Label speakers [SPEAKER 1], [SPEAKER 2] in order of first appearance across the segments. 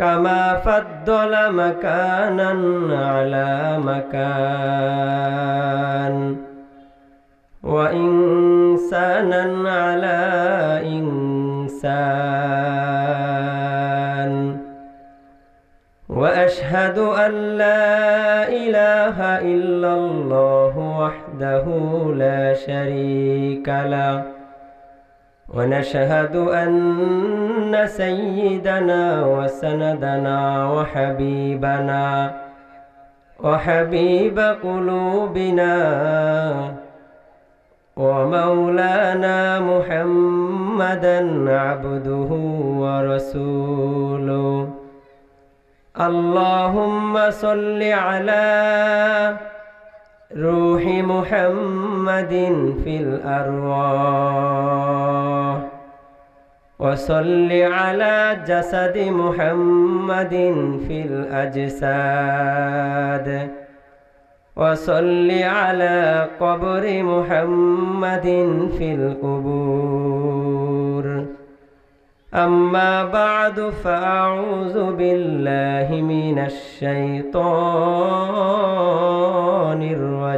[SPEAKER 1] كما فضل مكانا على مكان. وإنسانا على إنسان. وأشهد أن لا إله إلا الله وحده لا شريك له. ونشهد أن سيدنا وسندنا وحبيبنا وحبيب قلوبنا ومولانا محمدا عبده ورسوله. اللهم صل على روح محمد في الأرواح. وصل على جسد محمد في الأجساد. وصل على قبر محمد في القبور. أما بعد فأعوذ بالله من الشيطان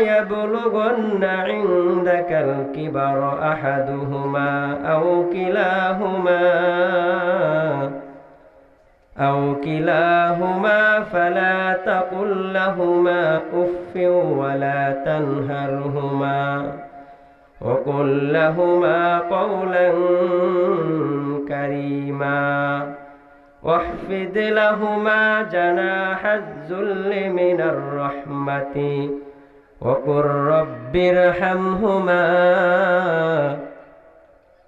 [SPEAKER 1] يبلغن عندك الكبر أحدهما أو كلاهما أو كلاهما فلا تقل لهما أف ولا تنهرهما وقل لهما قولا كريما واحفظ لهما جناح الذل من الرحمة وقل رب ارحمهما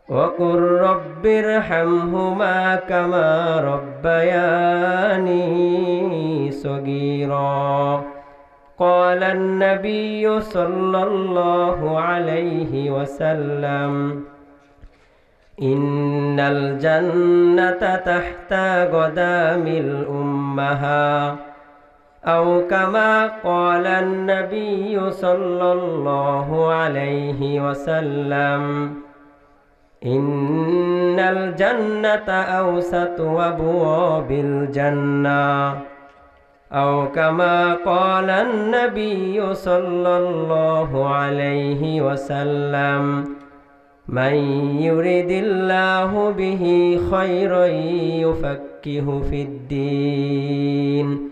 [SPEAKER 1] وقل رب ارحمهما كما ربياني صغيرا. قال النبي صلى الله عليه وسلم إن الجنة تحت قدام الأمها أو كما قال النبي صلى الله عليه وسلم إن الجنة أوسط أبواب الجنة. أو كما قال النبي صلى الله عليه وسلم من يرد الله به خيرا يفكه في الدين.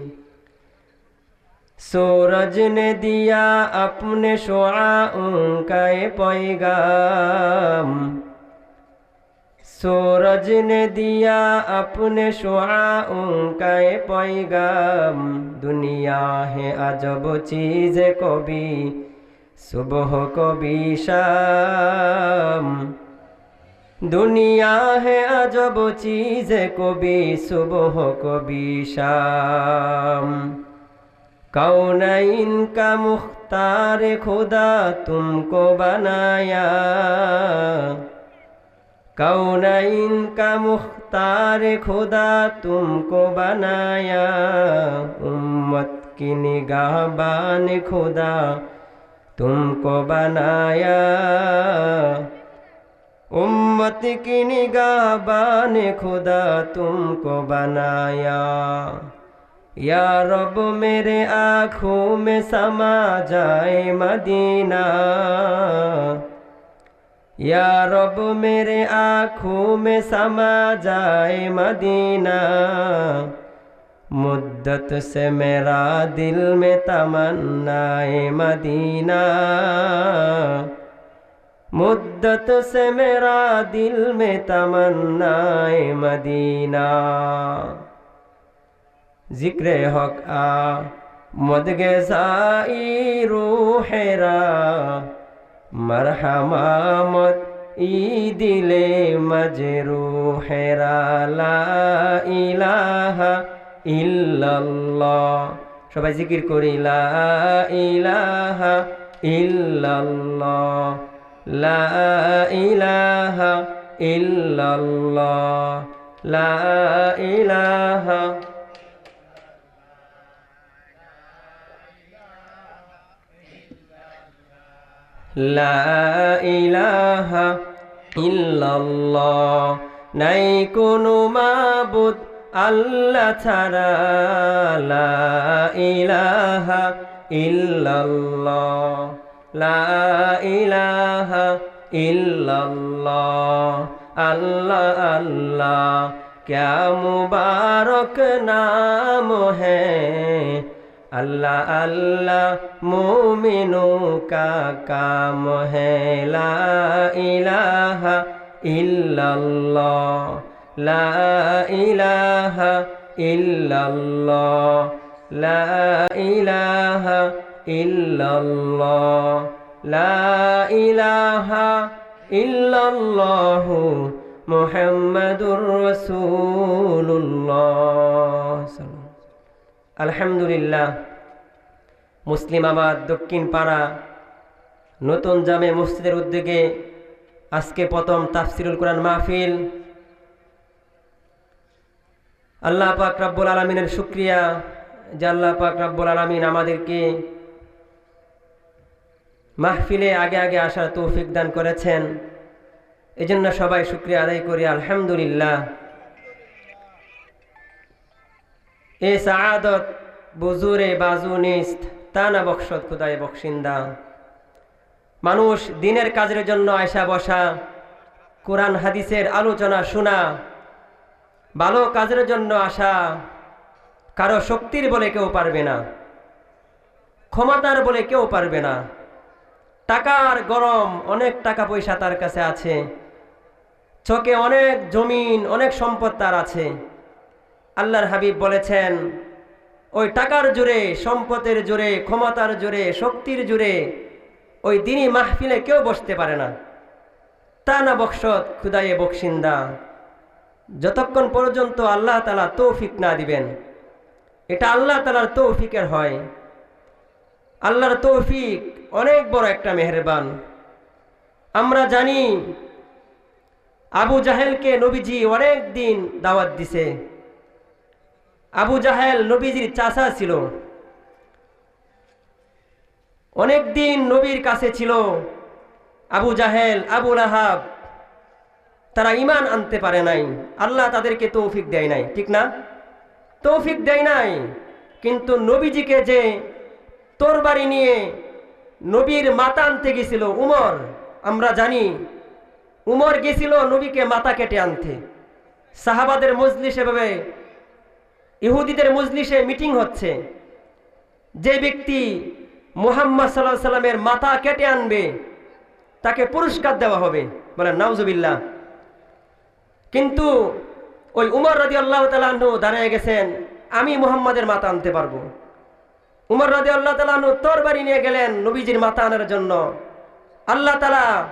[SPEAKER 1] सूरज ने दिया अपने शुआओं का पैगाम सूरज ने दिया अपने शुआओं का पैगाम दुनिया है अजब चीज कभी सुबह कभी शाम दुनिया है अजब चीज कभी सुबह कभी शाम कौनैन इनका मुख्तार खुदा तुमको बनाया? कौनैन इनका मुख्तार खुदा तुमको बनाया? उम्मत की निगाह बान खुदा तुमको बनाया। उम्मत की निगाहबान खुदा तुमको बनाया। یا رب میرے آنکھوں میں سما جائے مدینہ یا رب میرے آنکھوں میں سما جائے مدینہ مدت سے میرا دل میں تمنائے مدینہ مدت سے میرا دل میں تمنائے مدینہ জিক্রে হক, আ, মদগে সাই রুহেরা মরহামামত ই দিলে মজরু হেরা লা ইলাহা ইল্লাল্লাহ। সবাই জিকির করি, লা ইলাহা ইল্লাল্লাহ, লা ইলাহা ইল্লাল্লাহ, লা ইলাহা ইলাহা ইল্লাল্লাহ নাই কোনো মাবুদ আল্লাহ ছাড়া লা ইলাহা ইল্লাল্লাহ লা ইলাহা ইল্লাল্লাহ আল্লাহ আল্লাহ क्या मुबारक नाम है আল্লাহ আল্লাহ, মোমিনু কাকা মহেলা ইলাহা ইল্লাল্লাহ। লা ইলাহা ইল্লাল্লাহ। লা ইলাহা ইল্লাল্লাহ। লা ইলাহা ইল্লাল্লাহু মুহাম্মাদুর রাসূলুল্লাহ। আলহামদুলিল্লাহ। মুসলিমাবাদ দক্ষিণ পাড়া, নতুন জামে মসজিদের উদ্যোগে আজকে প্রথম তাফসিরুল কোরআন মাহফিল। আল্লাহ পাক রাব্বুল আলমিনের শুক্রিয়া, যে আল্লাহ পাক রাব্বুল আলমিন আমাদেরকে মাহফিলে আগে আগে আসার তৌফিক দান করেছেন। এজন্য সবাই শুক্রিয়া আদায় করি, আলহামদুলিল্লাহ। এ সাআদত, বুজুরে বাজু নিস্ত তা না বকশত খুদায় বকশিন্দা। মানুষ দিনের কাজের জন্য আয়সা বসা, কোরআন হাদিসের আলোচনা শোনা, ভালো কাজের জন্য আসা, কারও শক্তির বলে কেউ পারবে না, ক্ষমতার বলে কেউ পারবে না। টাকার গরম অনেক টাকা পয়সা তার কাছে আছে, চোখে অনেক জমিন, অনেক সম্পদ তার আছে। আল্লাহর হাবিব বলেছেন, ওই টাকার জোরে, সম্পদের জোরে, ক্ষমতার জোরে, শক্তির জোরে, ওই দিনই মাহফিলে কেউ বসতে পারে না। তা না বকশত, খুদায়ে বকশিন্দা। যতক্ষণ পর্যন্ত আল্লাহ তালা তৌফিক না দিবেন, এটা আল্লাহ তালার তৌফিকের হয়। আল্লাহর তৌফিক অনেক বড় একটা মেহরবান। আমরা জানি, আবু জাহেলকে নবীজি অনেক দিন দাওয়াত দিছে। আবু জাহেল নবীজির চাষা ছিল। অনেক দিন নবীর কাছে ছিল আবু জাহেল, আবু রাহাব তারা ইমান আনতে পারে নাই। আল্লাহ তাদেরকে তৌফিক দেয় নাই, ঠিক না? তৌফিক দেয় নাই। কিন্তু নবীজিকে যে তোরবাড়ি নিয়ে নবীর মাতা আনতে গেছিল উমর, আমরা জানি উমর গেছিল নবীকে মাথা কেটে আনতে। সাহাবাদের মজলিসে ভাবে ইহুদিদের মজলিসে মিটিং হচ্ছে। যে ব্যক্তি মুহাম্মদ সাল্লাহ সাল্লামের মাথা কেটে আনবে, তাকে পুরস্কার দেওয়া হবে। বলেন, নাউজুবিল্লাহ। কিন্তু ওই উমর রাজি আল্লাহ তালাহু দাঁড়িয়ে গেছেন, আমি মুহাম্মাদের মাথা আনতে পারব। উমর রাজি আল্লাহ তালাহু তোর বাড়ি নিয়ে গেলেন নবীজির মাথা আনার জন্য। আল্লাহ তালা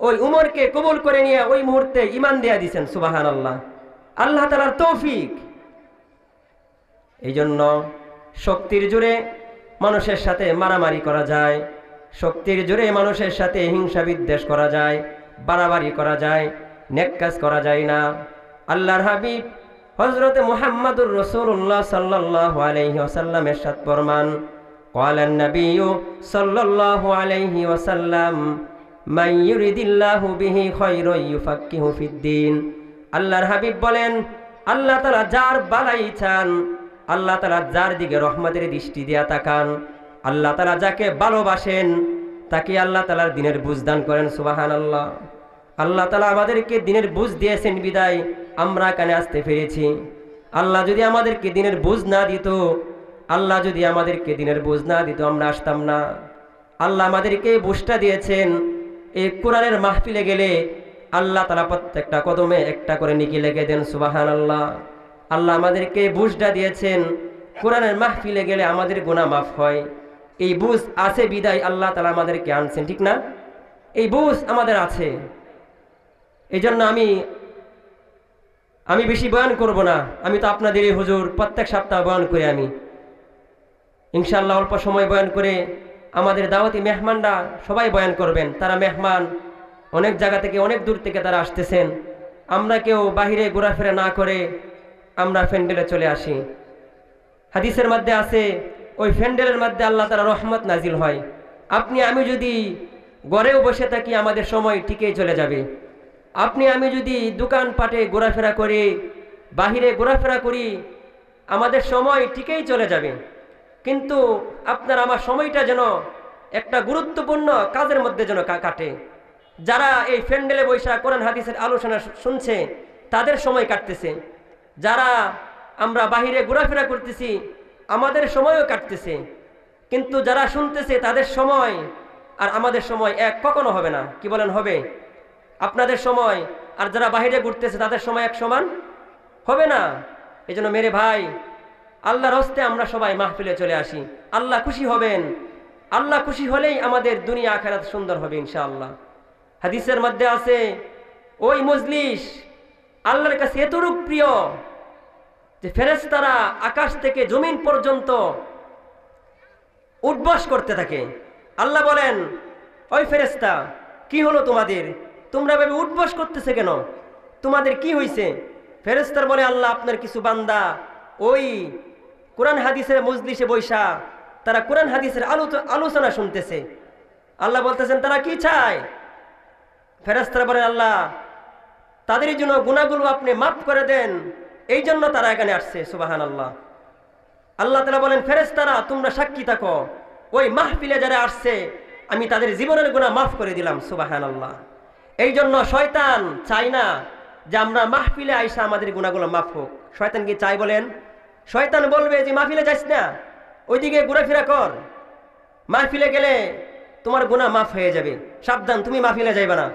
[SPEAKER 1] ওই উমরকে কবুল করে নিয়ে ওই মুহূর্তে ইমান দিয়া দিছেন সুবাহান আল্লাহ আল্লাহ তালার তৌফিক। এই জন্য শক্তির জোরে মানুষের সাথে মারামারি করা যায় শক্তির জোরে মানুষের সাথে হিংসা বিদ্বেষ করা যায় বাড়াবাড়ি করা যায় নেককাজ করা যায় না আল্লাহর হাবিব হজরতে মুহাম্মাদুর রসুল্লাহ সাল্লাহ আলহি আসাল্লামের সাত ফরমান قال النبي صلى الله عليه وسلم من يريد الله به خير يفقه في الدين আল্লাহর হাবিব বলেন আল্লাহ তালা যার বালাই চান আল্লাহ তালা যার দিকে রহমতের দৃষ্টি দিয়া তাকান, আল্লাহ তালা যাকে ভালোবাসেন, তাকে আল্লাহ তালার দিনের বুঝ দান করেন সুবাহান আল্লাহ আল্লাহ তালা আমাদেরকে দিনের বুঝ দিয়েছেন, বিদায়। আমরা কানে আসতে পেরেছি। আল্লাহ যদি আমাদেরকে দিনের বুঝ না দিত, আল্লাহ যদি আমাদেরকে দিনের বুঝ না দিত, আমরা আসতাম না। আল্লাহ আমাদেরকে বুঝটা দিয়েছেন, এই কোরআনের মাহফিলে গেলে আল্লাহ তালা প্রত্যেকটা কদমে একটা করে নিকি লেগে দেন সুবাহান আল্লাহ আল্লাহ আমাদেরকে বুঝটা দিয়েছেন, কোরআনের মাহফিলে গেলে আমাদের গোনা মাফ হয়। এই বুঝ আছে বিদায়, আল্লাহ তালা আমাদেরকে আনছেন, ঠিক না? এই বুঝ আমাদের আছে। এই জন্য আমি আমি বেশি বয়ান করব না। আমি তো আপনাদেরই হুজুর প্রত্যেক সপ্তাহ বয়ান করি আমি। ইনশাল্লাহ অল্প সময় বয়ান করে আমাদের দাওয়াতি মেহমানরা সবাই বয়ান করবেন। তারা মেহমান, অনেক জায়গা থেকে, অনেক দূর থেকে তারা আসতেছেন। আমরা কেউ বাহিরে ঘোরাফেরা না করে আমরা ফ্যান্ডেলে চলে আসি। হাদিসের মধ্যে আছে, ওই ফ্যান্ডেলের মধ্যে আল্লাহ তারা রহমত নাজিল হয়। আপনি, আমি যদি গড়েও বসে থাকি, আমাদের সময় ঠিকই চলে যাবে। আপনি, আমি যদি দোকানপাটে ঘোরাফেরা করি, বাহিরে ঘোরাফেরা করি, আমাদের সময় ঠিকই চলে যাবে। কিন্তু আপনার আমার সময়টা যেন একটা গুরুত্বপূর্ণ কাজের মধ্যে যেন কাটে। যারা এই ফ্যান্ডেলে বৈশাখ কোরআন, হাদিসের আলোচনা শুনছে, তাদের সময় কাটতেছে। যারা আমরা বাহিরে ঘোরাফেরা করতেছি, আমাদের সময়ও কাটতেছে। কিন্তু যারা শুনতেছে তাদের সময় আর আমাদের সময় এক কখনো হবে না। কি বলেন, হবে? আপনাদের সময় আর যারা বাহিরে ঘুরতেছে তাদের সময় এক সমান? হবে না। এই জন্য মেরে ভাই, আল্লাহর হস্তে আমরা সবাই মাহফিলে চলে আসি। আল্লাহ খুশি হবেন। আল্লাহ খুশি হলেই আমাদের দুনিয়া আখেরাত সুন্দর হবে ইনশাআল্লাহ। হাদিসের মধ্যে আছে, ওই মজলিস আল্লাহর কাছে এতটুক প্রিয় যে ফেরেশতারা আকাশ থেকে জমিন পর্যন্ত উঠবস করতে থাকে। আল্লাহ বলেন, ওই ফেরেস্তা কি হলো তোমাদের? তোমরা ভাবে উঠবস করতেছে কেন? তোমাদের কি হইছে? ফেরেস্তার বলে আল্লাহ আপনার কিছু বান্দা ওই কোরআন হাদিসের মজলিসে বৈশা তারা কোরআন হাদিসের আলোচ- আলোচনা শুনতেছে। আল্লাহ বলতেছেন, তারা কি চায়? ফেরেস্তারা বলেন, আল্লাহ তাদের জন্য গুণাগুলো আপনি মাফ করে দেন। এই জন্য তারা এখানে আসছে সুবাহান আল্লাহ আল্লাহ তালা বলেন ফেরেস্তারা তোমরা সাক্ষী থাকো। ওই মাহফিলে যারা আসছে, আমি তাদের জীবনের গুণা মাফ করে দিলাম সুবাহান আল্লাহ এই জন্য শয়তান চাই না যে আমরা মাহফিলে আইসা আমাদের গুণাগুলো মাফ হোক। শয়তান কি চাই বলেন? শয়তান বলবে যে, মাহফিলে যাইস না, ওইদিকে ঘোরাফেরা কর। মাহফিলে গেলে তোমার গুণা মাফ হয়ে যাবে। সাবধান, তুমি মাহফিলে যাইবে না।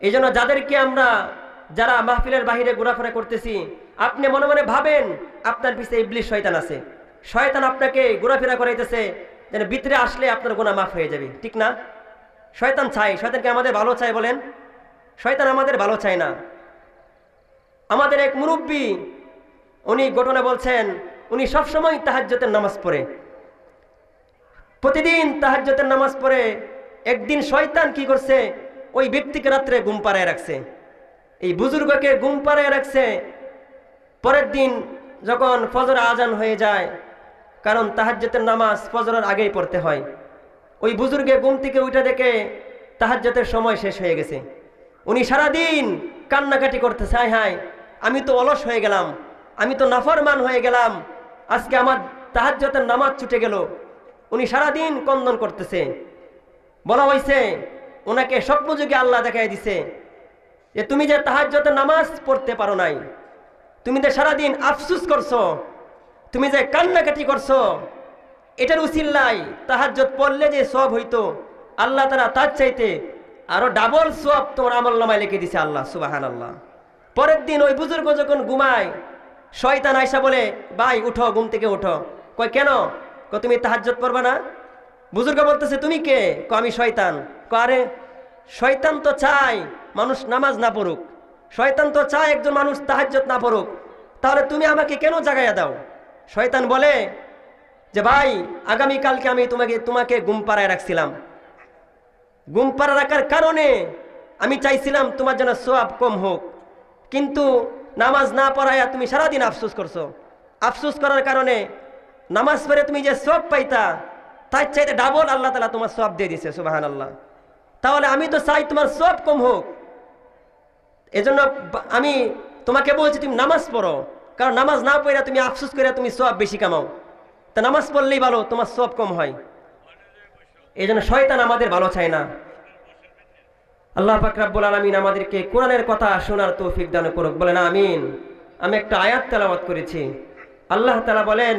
[SPEAKER 1] এই জন্য যাদেরকে আমরা যারা মাহফিলের বাহিরে ঘোরাফেরা করতেছি, আপনি মনে মনে ভাবেন আপনার পিছিয়ে ইবলিশ শয়তান আছে। শয়তান আপনাকে ঘোরাফেরা করাইতেছে, যেন ভিতরে আসলে আপনার গোনা মাফ হয়ে যাবে। ঠিক না? শয়তান চাই। শয়তানকে আমাদের ভালো চাই বলেন? শয়তান আমাদের ভালো চায় না। আমাদের এক মুরব্বী, উনি ঘটনা বলছেন, উনি সবসময় তাহাজ্যতের নামাজ পড়ে। প্রতিদিন তাহাজ্যতের নামাজ পড়ে। একদিন শয়তান কি করছে ওই ব্যক্তিকে রাত্রে ঘুম পাড়ায় রাখছে। এই বুজুর্গকে ঘুম পাড়ায় রাখছে। পরের দিন যখন ফজর আজান হয়ে যায়, কারণ তাহাজ্যতের নামাজ ফজরের আগেই পড়তে হয়। ওই বুজুর্গে ঘুম থেকে উঠে দেখে তাহাজ্যতের সময় শেষ হয়ে গেছে। উনি সারাদিন কান্নাকাটি করতেছে, হায় হায়, আমি তো অলস হয়ে গেলাম, আমি তো নাফরমান হয়ে গেলাম, আজকে আমার তাহাজ্যতের নামাজ ছুটে গেল। উনি সারাদিন কন্দন করতেছে। বলা হয়েছে ওনাকে স্বপ্নযুগে আল্লাহ দেখাই দিছে যে তুমি যে তাহাজ্যতের নামাজ পড়তে পারো নাই, তুমি যে সারাদিন আফসুস করছ, তুমি যে কান্নাকাটি করছ, এটার উচিল্লাই তাহাজ্জত পড়লে যে সব হইতো, আল্লাহ তারা তার চাইতে আরও ডাবল সব তোমার আমল নামায় লিখে দিছে আল্লাহ সুবাহান আল্লাহ পরের দিন ওই বুজুর্গ যখন ঘুমায়, শয়তান আয়সা বলে, ভাই, উঠো, ঘুম থেকে উঠো। কয়, কেন? তুমি তাহাজ্জত পড়বা না? বুজুর্গ বলতেছে, তুমি কে? ক আমি শয়তান। ক আরে শয়তান তো চাই মানুষ নামাজ না পড়ুক। শয়তান তো চায় একজন মানুষ তাহাজ্জত না পড়ুক। তাহলে তুমি আমাকে কেন জাগাইয়া দাও? শয়তান বলে, যে ভাই, আগামীকালকে আমি তোমাকে তোমাকে ঘুম পাড়ায় রাখছিলাম। ঘুম পাড়া রাখার কারণে আমি চাইছিলাম তোমার যেন সোয়াব কম হোক। কিন্তু নামাজ না পড়াইয়া তুমি সারাদিন আফসোস করছ। আফসোস করার কারণে নামাজ পড়ে তুমি যে সব পাইতা, তার চাইতে ডাবল আল্লাহ তালা তোমার সব দিয়ে দিছে সুবাহান আল্লাহ তাহলে আমি তো চাই তোমার সব কম হোক। এজন্য আমি তোমাকে বলছি তুমি নামাজ পড়ো। কারণ নামাজ না পড়ে তুমি আফসোস করে তুমি সব বেশি কামাও। তা নামাজ পড়লেই ভালো, তোমার সব কম হয়। এই জন্য শয়তান আমাদের ভালো চায় না। আল্লাহ ফাকরাবুল আলমিন আমাদেরকে কোরআনের কথা শোনার তৌফিক দান করুক। বলেন আমিন। আমি একটা আয়াত তেলাওয়াত করেছি। আল্লাহ তালা বলেন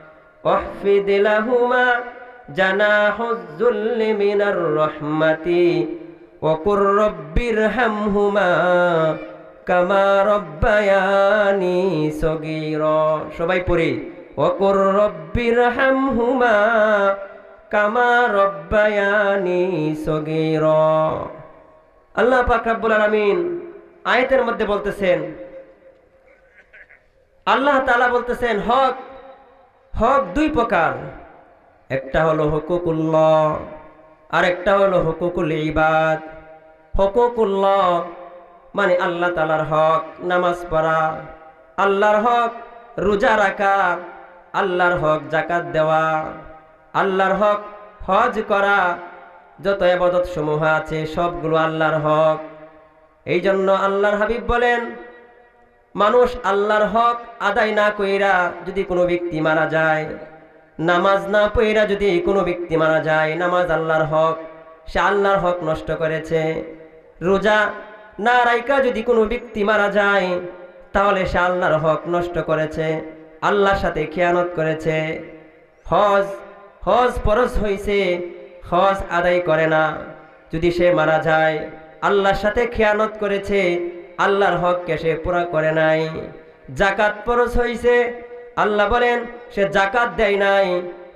[SPEAKER 1] واحفظ لهما جناح الذل من الرحمة وقل رب ارحمهما كما ربياني صغيرا সবাই পড়ি وقل رب ارحمهما কামা রব্বায়ানি সগীর আল্লাহ পাক রব্বুল আলামিন আয়াতের মধ্যে বলতেছেন আল্লাহ তাআলা বলতেছেন হক হক দুই প্রকার। একটা হলো হুকুকুল্লাহ আর একটা হলো হকুকুল ইবাদ। হুকুকুল্লাহ মানে আল্লাহ তাআলার হক, নামাজ পড়া। আল্লাহর হক রোজা রাখা, আল্লাহর হক জাকাত দেওয়া। আল্লাহর হক হজ করা, যত এবাদত সমূহ আছে সবগুলো আল্লাহর হক। এই জন্য আল্লাহর হাবিব বলেন মানুষ আল্লাহর হক আদায় না কইরা যদি কোনো ব্যক্তি মারা যায়, নামাজ না পইরা যদি কোনো ব্যক্তি মারা যায়, নামাজ আল্লাহর হক, সে আল্লাহর হক নষ্ট করেছে। রোজা না রাইকা যদি কোনো ব্যক্তি মারা যায়, তাহলে সে আল্লাহর হক নষ্ট করেছে, আল্লাহর সাথে খেয়ানত করেছে। হজ হজ পরশ হইছে, হজ আদায় করে না। যদি সে মারা যায়, আল্লাহর সাথে খেয়ানত করেছে আল্লাহর হককে সে পুরা করে নাই। জাকাত পরশ হইছে, আল্লাহ বলেন, সে জাকাত দেয় নাই,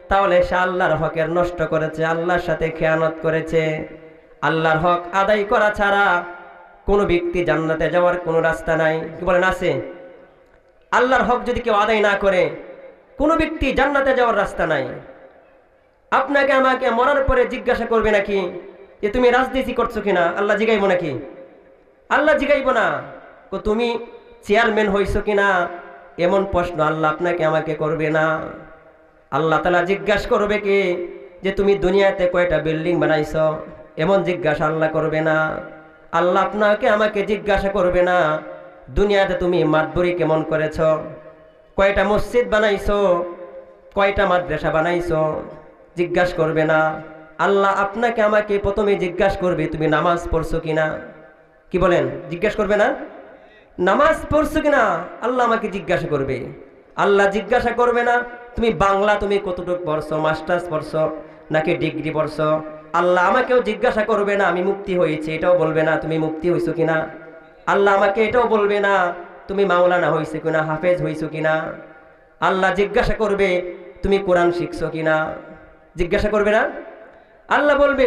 [SPEAKER 1] তাহলে সে আল্লাহর হকের নষ্ট করেছে, আল্লাহর সাথে খেয়ানত করেছে। আল্লাহর হক আদায় করা ছাড়া কোনো ব্যক্তি জান্নাতে যাওয়ার কোনো রাস্তা নাই। কি বলেন, আছে? আল্লাহর হক যদি কেউ আদায় না করে, কোনো ব্যক্তি জান্নাতে যাওয়ার রাস্তা নাই। আপনাকে আমাকে মরার পরে জিজ্ঞাসা করবে নাকি যে, তুমি রাজনীতি করছ কিনা? আল্লাহ জিগাইব নাকি? আল্লাহ জিগাইব না। তুমি চেয়ারম্যান হইছো কিনা? এমন প্রশ্ন, আল্লাহ আপনাকে আমাকে করবে না। আল্লাহ তালা জিজ্ঞাসা করবে কি? যে তুমি দুনিয়াতে কয়টা বিল্ডিং বানাইছ? এমন জিজ্ঞাসা আল্লাহ করবে না। আল্লাহ আপনাকে আমাকে জিজ্ঞাসা করবে না, দুনিয়াতে তুমি মাতবরি কেমন করেছ? কয়টা মসজিদ বানাইছো? কয়টা মাদ্রাসা বানাইছো? জিজ্ঞাসা করবে না। আল্লাহ আপনাকে আমাকে প্রথমে জিজ্ঞাসা করবে, তুমি নামাজ পড়ছো কিনা? কি বলেন? জিজ্ঞাসা করবে না? নামাজ পড়ছো কিনা? আল্লাহ আমাকে জিজ্ঞাসা করবে। আল্লাহ জিজ্ঞাসা করবে না, তুমি বাংলা তুমি কতটুকু পড়ছো? মাস্টার্স পড়ছো নাকি ডিগ্রি পড়ছো? আল্লাহ আমাকেও জিজ্ঞাসা করবে না, আমি মুক্তি হয়েছি। এটাও বলবে না, তুমি মুক্তি হয়েছো কিনা? আল্লাহ আমাকে এটাও বলবে না, তুমি মাওলানা হয়েছে কিনা? হাফেজ হয়েছো কিনা? আল্লাহ জিজ্ঞাসা করবে, তুমি কোরআন শিখছো কিনা? জিজ্ঞাসা করবে না? আল্লাহ বলবে